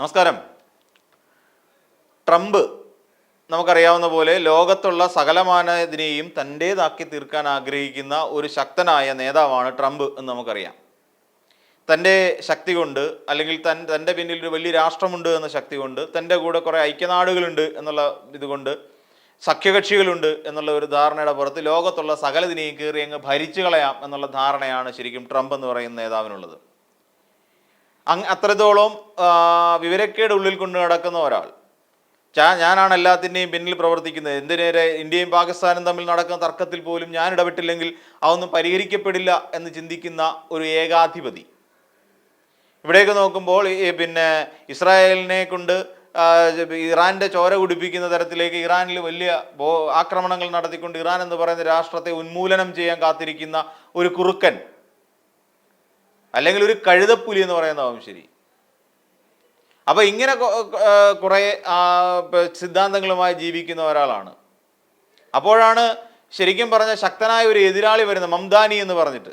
നമസ്കാരം. ട്രംപ് നമുക്കറിയാവുന്ന പോലെ ലോകത്തുള്ള സകലമാനതിനെയും തന്റേതാക്കി തീർക്കാൻ ആഗ്രഹിക്കുന്ന ഒരു ശക്തനായ നേതാവാണ് ട്രംപ് എന്ന് നമുക്കറിയാം. തന്റെ ശക്തി കൊണ്ട് അല്ലെങ്കിൽ തൻ തന്റെ പിന്നിൽ ഒരു വലിയ രാഷ്ട്രമുണ്ട് എന്ന ശക്തി കൊണ്ട് തന്റെ കൂടെ കുറേ ഐക്യനാടുകളുണ്ട് എന്നുള്ള ഇതുകൊണ്ട് സഖ്യകക്ഷികളുണ്ട് എന്നുള്ള ഒരു ധാരണയുടെ പുറത്ത് ലോകത്തുള്ള സകലതിനെയും കയറി അങ്ങ് ഭരിച്ചു കളയാം എന്നുള്ള ധാരണയാണ് ശരിക്കും ട്രംപ് എന്ന് പറയുന്ന നേതാവിനുള്ളത്. അങ് അത്രത്തോളം വിവരക്കേട് ഉള്ളിൽ കൊണ്ട് നടക്കുന്ന ഒരാൾ. ചാ ഞാനാണ് എല്ലാത്തിന്റെയും പിന്നിൽ പ്രവർത്തിക്കുന്നത്. എന്തിനേരെ ഇന്ത്യയും പാകിസ്ഥാനും തമ്മിൽ നടക്കുന്ന തർക്കത്തിൽ പോലും ഞാൻ ഇടപെട്ടില്ലെങ്കിൽ അതൊന്നും പരിഹരിക്കപ്പെടില്ല എന്ന് ചിന്തിക്കുന്ന ഒരു ഏകാധിപതി. ഇവിടേക്ക് നോക്കുമ്പോൾ പിന്നെ ഇസ്രായേലിനെ കൊണ്ട് ഇറാന്റെ ചോര കുടിപ്പിക്കുന്ന തരത്തിലേക്ക് ഇറാനിൽ വലിയ ആക്രമണങ്ങൾ നടത്തിക്കൊണ്ട് ഇറാൻ എന്ന് പറയുന്ന രാഷ്ട്രത്തെ ഉന്മൂലനം ചെയ്യാൻ കാത്തിരിക്കുന്ന ഒരു കുറുക്കൻ അല്ലെങ്കിൽ ഒരു കഴുതപ്പുലി എന്ന് പറയുന്നതാവും ശരി. അപ്പൊ ഇങ്ങനെ കുറേ സിദ്ധാന്തങ്ങളുമായി ജീവിക്കുന്ന ഒരാളാണ്. അപ്പോഴാണ് ശരിക്കും പറഞ്ഞ ശക്തനായ ഒരു എതിരാളി വരുന്നത് മംദാനി എന്ന് പറഞ്ഞിട്ട്.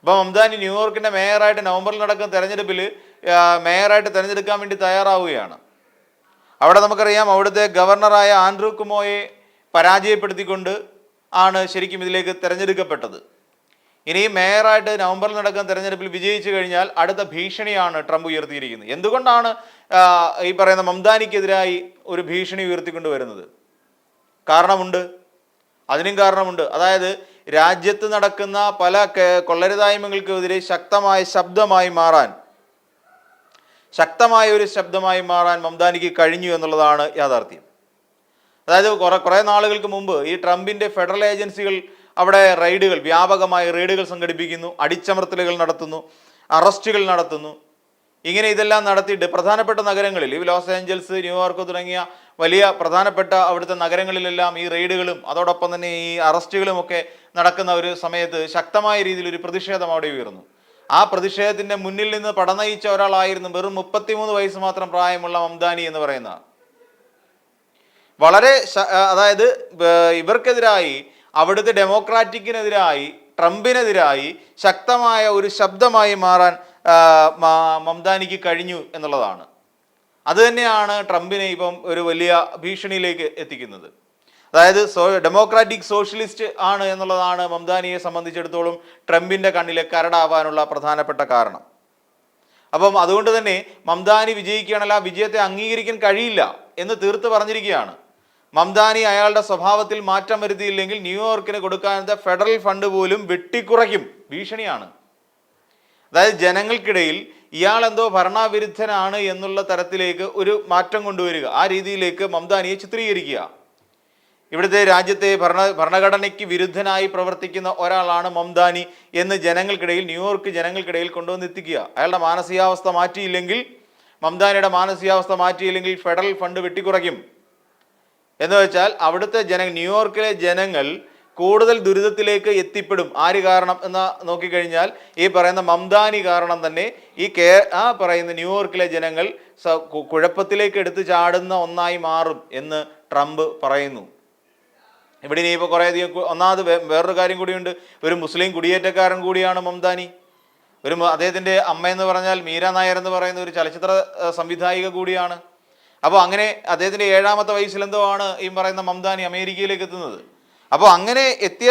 അപ്പോൾ മംദാനി ന്യൂയോർക്കിന്റെ മേയറായിട്ട് നവംബറിൽ നടക്കുന്ന തെരഞ്ഞെടുപ്പിൽ മേയറായിട്ട് തെരഞ്ഞെടുക്കാൻ വേണ്ടി തയ്യാറാവുകയാണ്. അവിടെ നമുക്കറിയാം അവിടുത്തെ ഗവർണറായ ആൻഡ്രൂ കുമോയെ പരാജയപ്പെടുത്തിക്കൊണ്ട് ആണ് ശരിക്കും ഇതിലേക്ക് തിരഞ്ഞെടുക്കപ്പെട്ടത്. ഇനി മേയറായിട്ട് നവംബറിൽ നടക്കുന്ന തെരഞ്ഞെടുപ്പിൽ വിജയിച്ചു കഴിഞ്ഞാൽ അടുത്ത ഭീഷണിയാണ് ട്രംപ് ഉയർത്തിയിരിക്കുന്നത്. എന്തുകൊണ്ടാണ് ഈ പറയുന്ന മംദാനിക്കെതിരായി ഒരു ഭീഷണി ഉയർത്തിക്കൊണ്ട് വരുന്നത് കാരണമുണ്ട്. അതിനും കാരണമുണ്ട്. അതായത് രാജ്യത്ത് നടക്കുന്ന പല കൊള്ളരുതായ്മകൾക്കെതിരെ ശക്തമായ ശബ്ദമായി മാറാൻ ശക്തമായ ഒരു ശബ്ദമായി മാറാൻ മംദാനിക്ക് കഴിഞ്ഞു എന്നുള്ളതാണ് യാഥാർത്ഥ്യം. അതായത് കുറെ കുറേ നാളുകൾക്ക് മുമ്പ് ഈ ട്രംപിന്റെ ഫെഡറൽ ഏജൻസികൾ അവിടെ റെയ്ഡുകൾ വ്യാപകമായ റെയ്ഡുകൾ സംഘടിപ്പിക്കുന്നു അടിച്ചമർത്തലുകൾ നടത്തുന്നു അറസ്റ്റുകൾ നടത്തുന്നു. ഇങ്ങനെ ഇതെല്ലാം നടത്തിയിട്ട് പ്രധാനപ്പെട്ട നഗരങ്ങളിൽ ഈ ലോസ് ഏഞ്ചൽസ് ന്യൂയോർക്ക് തുടങ്ങിയ വലിയ പ്രധാനപ്പെട്ട അവിടുത്തെ നഗരങ്ങളിലെല്ലാം ഈ റെയ്ഡുകളും അതോടൊപ്പം തന്നെ ഈ അറസ്റ്റുകളും ഒക്കെ നടക്കുന്ന ഒരു സമയത്ത് ശക്തമായ രീതിയിൽ ഒരു പ്രതിഷേധം അവിടെ ഉയർന്നു. ആ പ്രതിഷേധത്തിന്റെ മുന്നിൽ നിന്ന് പടനയിച്ച ഒരാളായിരുന്നു വെറും മുപ്പത്തിമൂന്ന് വയസ്സ് മാത്രം പ്രായമുള്ള മംദാനി എന്ന് പറയുന്ന വളരെ അതായത് ഇവർക്കെതിരായി അവിടുത്തെ ഡെമോക്രാറ്റിക്കിനെതിരായി ട്രംപിനെതിരായി ശക്തമായ ഒരു ശബ്ദമായി മാറാൻ മംദാനിക്ക് കഴിഞ്ഞു എന്നുള്ളതാണ്. അതുതന്നെയാണ് ട്രംപിനെ ഇപ്പം ഒരു വലിയ ഭീഷണിയിലേക്ക് എത്തിക്കുന്നത്. അതായത് സോ ഡെമോക്രാറ്റിക് സോഷ്യലിസ്റ്റ് ആണ് എന്നുള്ളതാണ് മംദാനിയെ സംബന്ധിച്ചിടത്തോളം ട്രംപിന്റെ കണ്ണിലെ കരടാവാനുള്ള പ്രധാനപ്പെട്ട കാരണം. അപ്പം അതുകൊണ്ട് തന്നെ മംദാനി വിജയിക്കുകയാണെങ്കിൽ ആ വിജയത്തെ അംഗീകരിക്കാൻ കഴിയില്ല എന്ന് തീർത്ത് പറഞ്ഞിരിക്കുകയാണ്. മംദാനി അയാളുടെ സ്വഭാവത്തിൽ മാറ്റം വരുത്തിയില്ലെങ്കിൽ ന്യൂയോർക്കിന് കൊടുക്കാനത്തെ ഫെഡറൽ ഫണ്ട് പോലും വെട്ടിക്കുറയ്ക്കും. ഭീഷണിയാണ്. അതായത് ജനങ്ങൾക്കിടയിൽ ഇയാൾ എന്തോ ഭരണവിരുദ്ധനാണ് എന്നുള്ള തരത്തിലേക്ക് ഒരു മാറ്റം കൊണ്ടുവരിക. ആ രീതിയിലേക്ക് മംദാനിയെ ചിത്രീകരിക്കുക. ഇവിടുത്തെ രാജ്യത്തെ ഭരണ ഭരണഘടനയ്ക്ക് വിരുദ്ധനായി പ്രവർത്തിക്കുന്ന ഒരാളാണ് മംദാനി എന്ന് ജനങ്ങൾക്കിടയിൽ ന്യൂയോർക്ക് ജനങ്ങൾക്കിടയിൽ കൊണ്ടുവന്നെത്തിക്കുക അയാളുടെ മാനസികാവസ്ഥ മാറ്റിയില്ലെങ്കിൽ മംദാനിയുടെ മാനസികാവസ്ഥ മാറ്റിയില്ലെങ്കിൽ ഫെഡറൽ ഫണ്ട് വെട്ടിക്കുറയ്ക്കും. എന്ന് വെച്ചാൽ അവിടുത്തെ ജന ന്യൂയോർക്കിലെ ജനങ്ങൾ കൂടുതൽ ദുരിതത്തിലേക്ക് എത്തിപ്പെടും. ആര് കാരണം എന്ന് നോക്കിക്കഴിഞ്ഞാൽ ഈ പറയുന്ന മംദാനി കാരണം തന്നെ ഈ കേ ആ പറയുന്ന ന്യൂയോർക്കിലെ ജനങ്ങൾ കുഴപ്പത്തിലേക്ക് എടുത്തു ചാടുന്ന ഒന്നായി മാറും എന്ന് ട്രംപ് പറയുന്നു. ഇവിടെ ഇനിയിപ്പോൾ കുറേയധികം ഒന്നാമത് വേറൊരു കാര്യം കൂടിയുണ്ട്. ഒരു മുസ്ലിം കുടിയേറ്റക്കാരൻ കൂടിയാണ് മംദാനി. ഒരു അദ്ദേഹത്തിന്റെ അമ്മയെന്ന് പറഞ്ഞാൽ മീര നായർ എന്ന് പറയുന്ന ഒരു ചലച്ചിത്ര സംവിധായിക കൂടിയാണ്. അപ്പോൾ അങ്ങനെ അദ്ദേഹത്തിന്റെ ഏഴാമത്തെ വയസ്സിൽ എന്തോ ആണ് ഈ പറയുന്ന മംദാനി അമേരിക്കയിലേക്ക് എത്തുന്നത്. അപ്പോൾ അങ്ങനെ എത്തിയ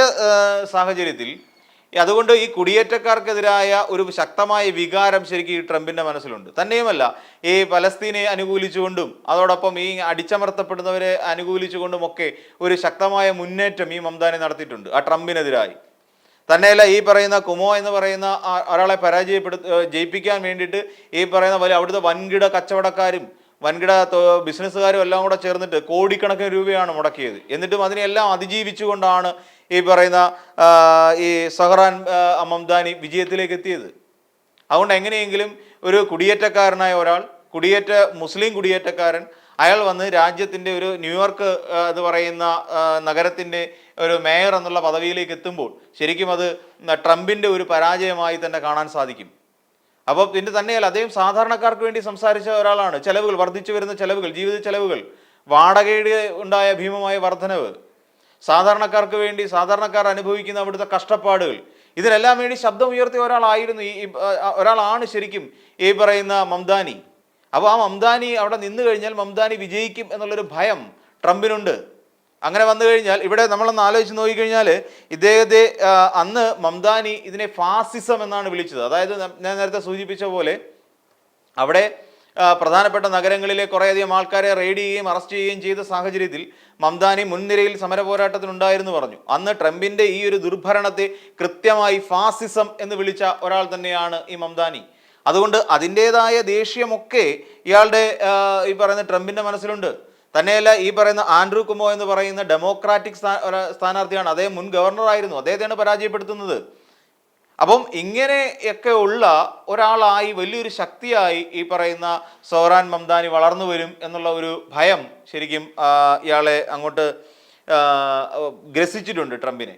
സാഹചര്യത്തിൽ അതുകൊണ്ട് ഈ കുടിയേറ്റക്കാർക്കെതിരായ ഒരു ശക്തമായ വികാരം ശരിക്കും ഈ ട്രംപിന്റെ മനസ്സിലുണ്ട്. തന്നെയുമല്ല ഈ പലസ്തീനെ അനുകൂലിച്ചുകൊണ്ടും അതോടൊപ്പം ഈ അടിച്ചമർത്തപ്പെടുന്നവരെ അനുകൂലിച്ചുകൊണ്ടും ഒക്കെ ഒരു ശക്തമായ മുന്നേറ്റം ഈ മംദാനി നടത്തിയിട്ടുണ്ട് ആ ട്രംപിനെതിരായി. തന്നെയല്ല ഈ പറയുന്ന കുമോ എന്ന് പറയുന്ന ഒരാളെ പരാജയപ്പെടുത്ത ജയിപ്പിക്കാൻ വേണ്ടിയിട്ട് ഈ പറയുന്ന വലിയ അവിടുത്തെ വൻകിട കച്ചവടക്കാരും വൻകിട ബിസിനസ്സുകാരും എല്ലാം കൂടെ ചേർന്നിട്ട് കോടിക്കണക്കിന് രൂപയാണ് മുടക്കിയത്. എന്നിട്ടും അതിനെല്ലാം അതിജീവിച്ചുകൊണ്ടാണ് ഈ പറയുന്ന ഈ സഹറാൻ അമംദാനി മംദാനി വിജയത്തിലേക്ക് എത്തിയത്. അതുകൊണ്ട് എങ്ങനെയെങ്കിലും ഒരു കുടിയേറ്റക്കാരനായ ഒരാൾ കുടിയേറ്റ മുസ്ലിം കുടിയേറ്റക്കാരൻ അയാൾ വന്ന് രാജ്യത്തിന്റെ ഒരു ന്യൂയോർക്ക് എന്ന് പറയുന്ന നഗരത്തിന്റെ ഒരു മേയർ എന്നുള്ള പദവിയിലേക്ക് എത്തുമ്പോൾ ശരിക്കും അത് ട്രംപിന്റെ ഒരു പരാജയമായി തന്നെ കാണാൻ സാധിക്കും. അപ്പോൾ ഇതിന്റെ തന്നെയല്ല അദ്ദേഹം സാധാരണക്കാർക്ക് വേണ്ടി സംസാരിച്ച ഒരാളാണ്. ചെലവുകൾ വർദ്ധിച്ചു വരുന്ന ചെലവുകൾ ജീവിത ചെലവുകൾ വാടകയുടെ ഉണ്ടായ ഭീമമായ വർധനവ് സാധാരണക്കാർക്ക് വേണ്ടി സാധാരണക്കാർ അനുഭവിക്കുന്ന അവിടുത്തെ കഷ്ടപ്പാടുകൾ ഇതിനെല്ലാം വേണ്ടി ശബ്ദം ഉയർത്തിയ ഒരാളായിരുന്നു ഈ ഒരാളാണ് ശരിക്കും ഈ പറയുന്ന മംദാനി. അപ്പോൾ ആ മംദാനി അവിടെ നിന്ന് കഴിഞ്ഞാൽ മംദാനി വിജയിക്കും എന്നുള്ളൊരു ഭയം ട്രംപിനുണ്ട്. അങ്ങനെ വന്നു കഴിഞ്ഞാൽ ഇവിടെ നമ്മളൊന്ന് ആലോചിച്ച് നോക്കിക്കഴിഞ്ഞാൽ ഇദ്ദേഹത്തെ അന്ന് മംദാനി ഇതിനെ ഫാസിസം എന്നാണ് വിളിച്ചത്. അതായത് ഞാൻ നേരത്തെ സൂചിപ്പിച്ച പോലെ അവിടെ പ്രധാനപ്പെട്ട നഗരങ്ങളിലെ കുറേയധികം ആൾക്കാരെ റെയ്ഡ് ചെയ്യുകയും അറസ്റ്റ് ചെയ്യുകയും ചെയ്ത സാഹചര്യത്തിൽ മംദാനി മുൻനിരയിൽ സമര പോരാട്ടത്തിനുണ്ടായിരുന്നു പറഞ്ഞു. അന്ന് ട്രംപിന്റെ ഈ ഒരു ദുർഭരണത്തെ കൃത്യമായി ഫാസിസം എന്ന് വിളിച്ച ഒരാൾ തന്നെയാണ് ഈ മംദാനി. അതുകൊണ്ട് അതിന്റെതായ ദേഷ്യമൊക്കെ ഇയാളുടെ ഈ പറയുന്ന ട്രംപിന്റെ മനസ്സിലുണ്ട്. തന്നെയല്ല ഈ പറയുന്ന ആൻഡ്രൂ കുമോ എന്ന് പറയുന്ന ഡെമോക്രാറ്റിക് സ്ഥാ- സ്ഥാനാർത്ഥിയാണ്. അദ്ദേഹം മുൻ ഗവർണർ ആയിരുന്നു അദ്ദേഹത്തെയാണ് പരാജയപ്പെടുത്തുന്നത്. അപ്പം ഇങ്ങനെയൊക്കെ ഉള്ള ഒരാളായി വലിയൊരു ശക്തിയായി ഈ പറയുന്ന സോറാൻ മംദാനി വളർന്നു വരും എന്നുള്ള ഒരു ഭയം ശരിക്കും ഇയാളെ അങ്ങോട്ട് ഗ്രസിച്ചിട്ടുണ്ട് ട്രംപിനെ.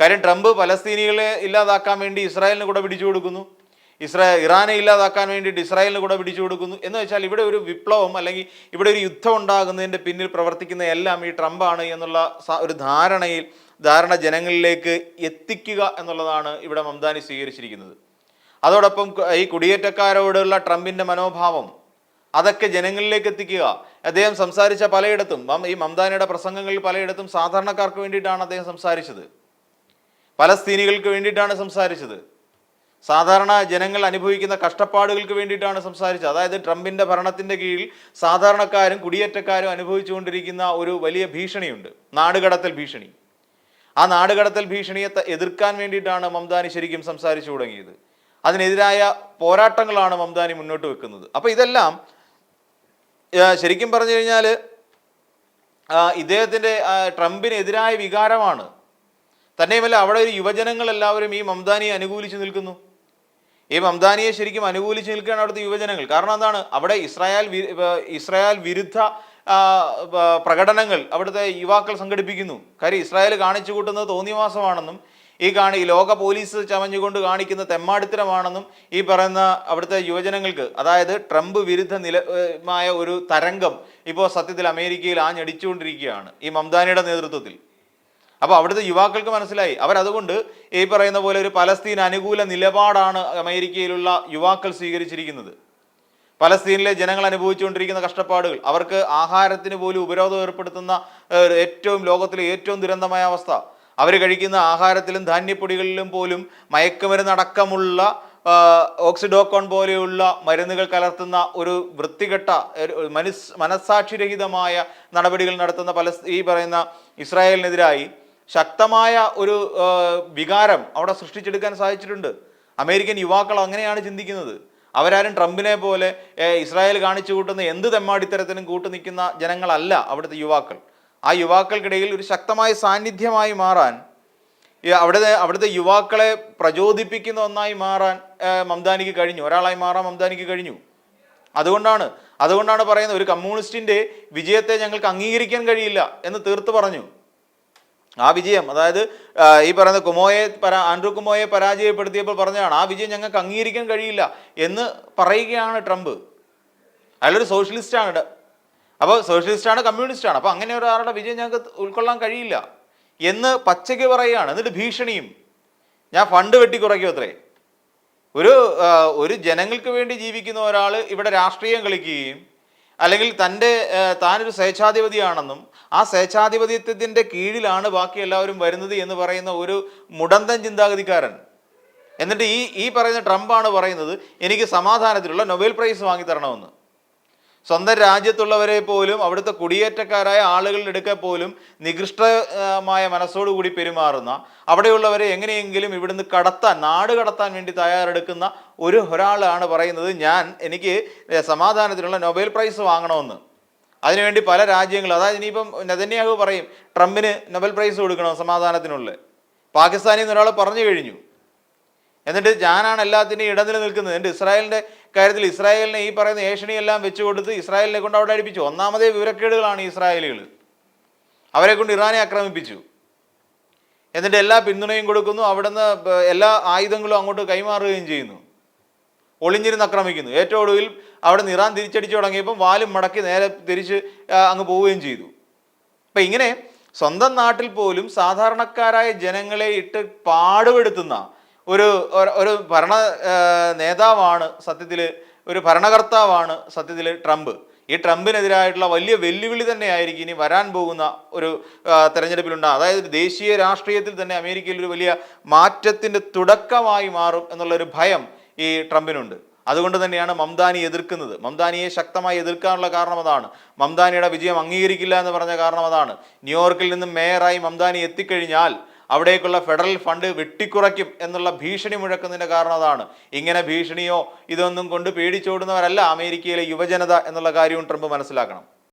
കാര്യം ട്രംപ് പലസ്തീനികളെ ഇല്ലാതാക്കാൻ വേണ്ടി ഇസ്രായേലിന് കൂടെ പിടിച്ചു കൊടുക്കുന്നു. ഇസ്രാ ഇറാനെ ഇല്ലാതാക്കാൻ വേണ്ടിയിട്ട് ഇസ്രായേലിന് കൂടെ പിടിച്ചു കൊടുക്കുന്നു. എന്ന് വെച്ചാൽ ഇവിടെ ഒരു വിപ്ലവം അല്ലെങ്കിൽ ഇവിടെ ഒരു യുദ്ധം ഉണ്ടാകുന്നതിന്റെ പിന്നിൽ പ്രവർത്തിക്കുന്ന എല്ലാം ഈ ട്രംപാണ് എന്നുള്ള ഒരു ധാരണയിൽ ധാരണ ജനങ്ങളിലേക്ക് എത്തിക്കുക എന്നുള്ളതാണ് ഇവിടെ മംദാനി സ്വീകരിച്ചിരിക്കുന്നത്. അതോടൊപ്പം ഈ കുടിയേറ്റക്കാരോടുള്ള ട്രംപിന്റെ മനോഭാവം അതൊക്കെ ജനങ്ങളിലേക്ക് എത്തിക്കുക. അദ്ദേഹം സംസാരിച്ച പലയിടത്തും ഈ മംദാനിയുടെ പ്രസംഗങ്ങളിൽ പലയിടത്തും സാധാരണക്കാർക്ക് വേണ്ടിയിട്ടാണ് അദ്ദേഹം സംസാരിച്ചത്. പലസ്തീനികൾക്ക് വേണ്ടിയിട്ടാണ് സംസാരിച്ചത്. സാധാരണ ജനങ്ങൾ അനുഭവിക്കുന്ന കഷ്ടപ്പാടുകൾക്ക് വേണ്ടിയിട്ടാണ് സംസാരിച്ചത്. അതായത് ട്രംപിന്റെ ഭരണത്തിന്റെ കീഴിൽ സാധാരണക്കാരും കുടിയേറ്റക്കാരും അനുഭവിച്ചുകൊണ്ടിരിക്കുന്ന ഒരു വലിയ ഭീഷണിയുണ്ട്. നാടുകടത്തൽ ഭീഷണി. ആ നാടുകടത്തൽ ഭീഷണിയെ എതിർക്കാൻ വേണ്ടിയിട്ടാണ് മംദാനി ശരിക്കും സംസാരിച്ചു തുടങ്ങിയത്. അതിനെതിരായ പോരാട്ടങ്ങളാണ് മംദാനി മുന്നോട്ട് വെക്കുന്നത്. അപ്പോൾ ഇതെല്ലാം ശരിക്കും പറഞ്ഞു കഴിഞ്ഞാൽ ഇദ്ദേഹത്തിന്റെ ട്രംപിനെതിരായ വികാരമാണ്. തന്നെയുമല്ല അവിടെ ഒരു യുവജനങ്ങളെല്ലാവരും ഈ മംദാനിയെ അനുകൂലിച്ച് നിൽക്കുന്നു. ഈ മംദാനിയെ ശരിക്കും അനുകൂലിച്ച് നിൽക്കുകയാണ് അവിടുത്തെ യുവജനങ്ങൾ. കാരണം എന്താണ്? അവിടെ ഇസ്രായേൽ ഇസ്രായേൽ വിരുദ്ധ പ്രകടനങ്ങൾ അവിടുത്തെ യുവാക്കൾ സംഘടിപ്പിക്കുന്നു. കാര്യം ഇസ്രായേൽ കാണിച്ചു കൂട്ടുന്നത് തോന്നിവാസമാണെന്നും ഈ കാണി ലോക പോലീസ് ചമഞ്ഞുകൊണ്ട് കാണിക്കുന്ന തെമ്മാടിത്തരമാണെന്നും ഈ പറയുന്ന അവിടുത്തെ യുവജനങ്ങൾക്ക് അതായത് ട്രംപ് വിരുദ്ധ നില ഒരു തരംഗം ഇപ്പോൾ സത്യത്തിൽ അമേരിക്കയിൽ ആഞ്ഞടിച്ചുകൊണ്ടിരിക്കുകയാണ് ഈ മംദാനിയുടെ നേതൃത്വത്തിൽ. അപ്പോൾ അവിടുത്തെ യുവാക്കൾക്ക് മനസ്സിലായി. അവരതുകൊണ്ട് ഈ പറയുന്ന പോലെ ഒരു പലസ്തീൻ അനുകൂല നിലപാടാണ് അമേരിക്കയിലുള്ള യുവാക്കൾ സ്വീകരിച്ചിരിക്കുന്നത്. പലസ്തീനിലെ ജനങ്ങൾ അനുഭവിച്ചുകൊണ്ടിരിക്കുന്ന കഷ്ടപ്പാടുകൾ അവർക്ക് ആഹാരത്തിന് പോലും ഉപരോധം ഏർപ്പെടുത്തുന്ന ഏറ്റവും ലോകത്തിലെ ഏറ്റവും ദുരന്തമായ അവസ്ഥ. അവർ കഴിക്കുന്ന ആഹാരത്തിലും ധാന്യപ്പൊടികളിലും പോലും മയക്കുമരുന്നടക്കമുള്ള ഓക്സിഡോക്കോൺ പോലെയുള്ള മരുന്നുകൾ കലർത്തുന്ന ഒരു വൃത്തികെട്ട മനസ് മനസ്സാക്ഷിരഹിതമായ നടപടികൾ നടത്തുന്ന പല ഈ പറയുന്ന ഇസ്രായേലിനെതിരായി ശക്തമായ ഒരു വികാരം അവിടെ സൃഷ്ടിച്ചെടുക്കാൻ സാധിച്ചിട്ടുണ്ട്. അമേരിക്കൻ യുവാക്കൾ അങ്ങനെയാണ് ചിന്തിക്കുന്നത്. അവരാരും ട്രംപിനെ പോലെ ഇസ്രായേൽ കാണിച്ചു കൂട്ടുന്ന എന്ത് തെമ്മാടിത്തരത്തിനും കൂട്ടു നിൽക്കുന്ന ജനങ്ങളല്ല അവിടുത്തെ യുവാക്കൾ. ആ യുവാക്കൾക്കിടയിൽ ഒരു ശക്തമായ സാന്നിധ്യമായി മാറാൻ അവിടുത്തെ അവിടുത്തെ യുവാക്കളെ പ്രചോദിപ്പിക്കുന്ന ഒന്നായി മാറാൻ മംദാനിക്ക് കഴിഞ്ഞു. ഒരാളായി മാറാൻ മംദാനിക്ക് കഴിഞ്ഞു. അതുകൊണ്ടാണ് അതുകൊണ്ടാണ് പറയുന്നത് ഒരു കമ്മ്യൂണിസ്റ്റിന്റെ വിജയത്തെ ഞങ്ങൾക്ക് അംഗീകരിക്കാൻ കഴിയില്ല എന്ന് തീർത്ത് പറഞ്ഞു. ആ വിജയം അതായത് ഈ പറയുന്ന കുമോയെ പരാ ആൻഡ്രു കുമോയെ പരാജയപ്പെടുത്തിയപ്പോൾ പറഞ്ഞതാണ് ആ വിജയം ഞങ്ങൾക്ക് അംഗീകരിക്കാൻ കഴിയില്ല എന്ന് പറയുകയാണ് ട്രംപ്. അയാളൊരു സോഷ്യലിസ്റ്റാണ് അപ്പോൾ സോഷ്യലിസ്റ്റാണ് കമ്മ്യൂണിസ്റ്റാണ്. അപ്പോൾ അങ്ങനെ ഒരാളുടെ വിജയം ഞങ്ങൾക്ക് ഉൾക്കൊള്ളാൻ കഴിയില്ല എന്ന് പച്ചയ്ക്ക് പറയുകയാണ്. എന്നിട്ട് ഭീഷണിയും. ഞാൻ ഫണ്ട് വെട്ടിക്കുറയ്ക്കും അത്രേ. ഒരു ഒരു ജനങ്ങൾക്ക് വേണ്ടി ജീവിക്കുന്ന ഒരാൾ ഇവിടെ രാഷ്ട്രീയം കളിക്കുകയും അല്ലെങ്കിൽ തന്റെ താനൊരു സ്വേച്ഛാധിപതിയാണെന്നും ആ സ്വേച്ഛാധിപത്യത്തിന്റെ കീഴിലാണ് ബാക്കി എല്ലാവരും വരുന്നത് എന്ന് പറയുന്ന ഒരു മുടന്തൻ ചിന്താഗതിക്കാരൻ. എന്നിട്ട് ഈ ഈ പറയുന്ന ട്രംപാണ് പറയുന്നത് എനിക്ക് സമാധാനത്തിലുള്ള നൊബേൽ പ്രൈസ് വാങ്ങിത്തരണമെന്ന് സ്വന്തം രാജ്യത്തുള്ളവരെ പോലും അവിടുത്തെ കുടിയേറ്റക്കാരായ ആളുകളുടെ അടുക്ക പോലും നികൃഷ്ടമായ മനസ്സോടുകൂടി പെരുമാറുന്ന അവിടെയുള്ളവരെ എങ്ങനെയെങ്കിലും ഇവിടുന്ന് കടത്താൻ നാട് കടത്താൻ വേണ്ടി തയ്യാറെടുക്കുന്ന ഒരു ഒരാളാണ് പറയുന്നത് ഞാൻ. എനിക്ക് സമാധാനത്തിനുള്ള നൊബേൽ പ്രൈസ് വാങ്ങണമെന്ന്. അതിനുവേണ്ടി പല രാജ്യങ്ങളും അതായത് ഇനിയിപ്പം നെതന്യാഹു പറയും ട്രംപിന് നൊബൽ പ്രൈസ് കൊടുക്കണം സമാധാനത്തിനുള്ള? പാകിസ്ഥാനിൽ നിന്ന് ഒരാൾ പറഞ്ഞു കഴിഞ്ഞു. എന്നിട്ട് ഞാനാണ് എല്ലാത്തിന്റെയും ഇടനില നിൽക്കുന്നത്. എന്നിട്ട് ഇസ്രായേലിന്റെ കാര്യത്തിൽ ഇസ്രായേലിനെ ഈ പറയുന്ന ഏഷണിയെല്ലാം വെച്ച് കൊടുത്ത് ഇസ്രായേലിനെ കൊണ്ട് അവിടെ അടിപ്പിച്ചു. ഒന്നാമതേ വിവരക്കേടുകളാണ് ഇസ്രായേലുകൾ അവരെ കൊണ്ട് ഇറാനെ ആക്രമിപ്പിച്ചു. എന്നിട്ട് എല്ലാ പിന്തുണയും കൊടുക്കുന്നു. അവിടുന്ന് എല്ലാ ആയുധങ്ങളും അങ്ങോട്ട് കൈമാറുകയും ചെയ്യുന്നു. ഒളിഞ്ഞിരുന്ന് ആക്രമിക്കുന്നു. ഏറ്റവും ഒടുവിൽ അവിടെ നിറാൻ തിരിച്ചടിച്ചു തുടങ്ങിയപ്പം വാലും മടക്കി നേരെ തിരിച്ച് അങ്ങ് പോവുകയും ചെയ്തു. അപ്പം ഇങ്ങനെ സ്വന്തം നാട്ടിൽ പോലും സാധാരണക്കാരായ ജനങ്ങളെ ഇട്ട് പാടുപെടുത്തുന്ന ഒരു ഒരു- ഭരണ നേതാവാണ് സത്യത്തിൽ ഒരു ഭരണകർത്താവാണ് സത്യത്തിൽ ട്രംപ്. ഈ ട്രംപിനെതിരായിട്ടുള്ള വലിയ വെല്ലുവിളി തന്നെയായിരിക്കും ഇനി വരാൻ പോകുന്ന ഒരു തെരഞ്ഞെടുപ്പിലുണ്ടാകും തെരഞ്ഞെടുപ്പിലുണ്ട്. അതായത് ദേശീയ രാഷ്ട്രീയത്തിൽ തന്നെ അമേരിക്കയിൽ ഒരു വലിയ മാറ്റത്തിന്റെ തുടക്കമായി മാറും എന്നുള്ളൊരു ഭയം ഈ ട്രംപിനുണ്ട്. അതുകൊണ്ട് തന്നെയാണ് മംദാനി എതിർക്കുന്നത്. മംദാനിയെ ശക്തമായി എതിർക്കാനുള്ള കാരണം അതാണ്. മംദാനിയുടെ വിജയം അംഗീകരിക്കില്ല എന്ന് പറഞ്ഞ കാരണം അതാണ്. ന്യൂയോർക്കിൽ നിന്നും മേയറായി മംദാനി എത്തിക്കഴിഞ്ഞാൽ അവിടേക്കുള്ള ഫെഡറൽ ഫണ്ട് വെട്ടിക്കുറയ്ക്കും എന്നുള്ള ഭീഷണി മുഴക്കുന്നതിന്റെ കാരണം അതാണ്. ഇങ്ങനെ ഭീഷണിയോ ഇതൊന്നും കൊണ്ട് പേടിച്ചോടുന്നവരല്ല അമേരിക്കയിലെ യുവജനത എന്നുള്ള കാര്യവും ട്രംപ് മനസ്സിലാക്കണം.